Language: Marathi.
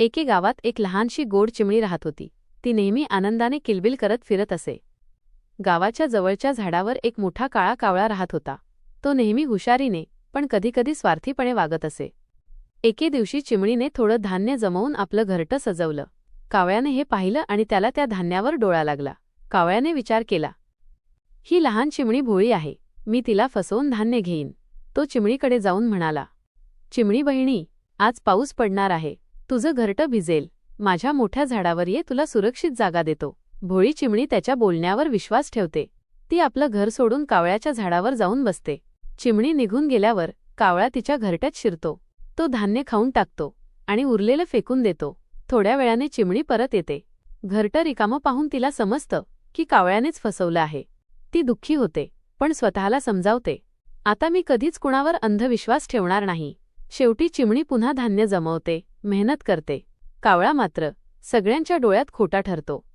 एके गावात एक लहानशी गोड चिमणी राहत होती. ती नेहमी आनंदाने किलबिल करत फिरत असे. गावाच्या जवळच्या झाडावर एक मोठा काळा कावळा राहत होता. तो नेहमी हुशारीने पण कधीकधी स्वार्थीपणे वागत असे. एके दिवशी चिमणीने थोडं धान्य जमवून आपलं घरटं सजवलं. कावळ्याने हे पाहिलं आणि त्याला त्या धान्यावर डोळा लागला. कावळ्याने विचार केला ही लहान चिमणी भोळी आहे. मी तिला फसवून धान्य घेईन. तो चिमणीकडे जाऊन म्हणाला चिमणी बहिणी आज पाऊस पडणार आहे. तुझं घरटं भिजेल. माझ्या मोठ्या झाडावर ये तुला सुरक्षित जागा देतो. भोळी चिमणी त्याच्या बोलण्यावर विश्वास ठेवते. ती आपलं घर सोडून कावळ्याच्या झाडावर जाऊन बसते. चिमणी निघून गेल्यावर कावळा तिच्या घरट्यात शिरतो. तो धान्य खाऊन टाकतो आणि उरलेलं फेकून देतो. थोड्या वेळाने चिमणी परत येते. घरटं रिकामं पाहून तिला समजतं की कावळ्यानेच फसवलं आहे. ती दुःखी होते पण स्वतःला समजावते. आता मी कधीच कुणावर अंधविश्वास ठेवणार नाही. शेवटी चिमणी पुन्हा धान्य जमवते मेहनत करते. कावळा मात्र सगळ्यांच्या डोळ्यात खोटा ठरतो.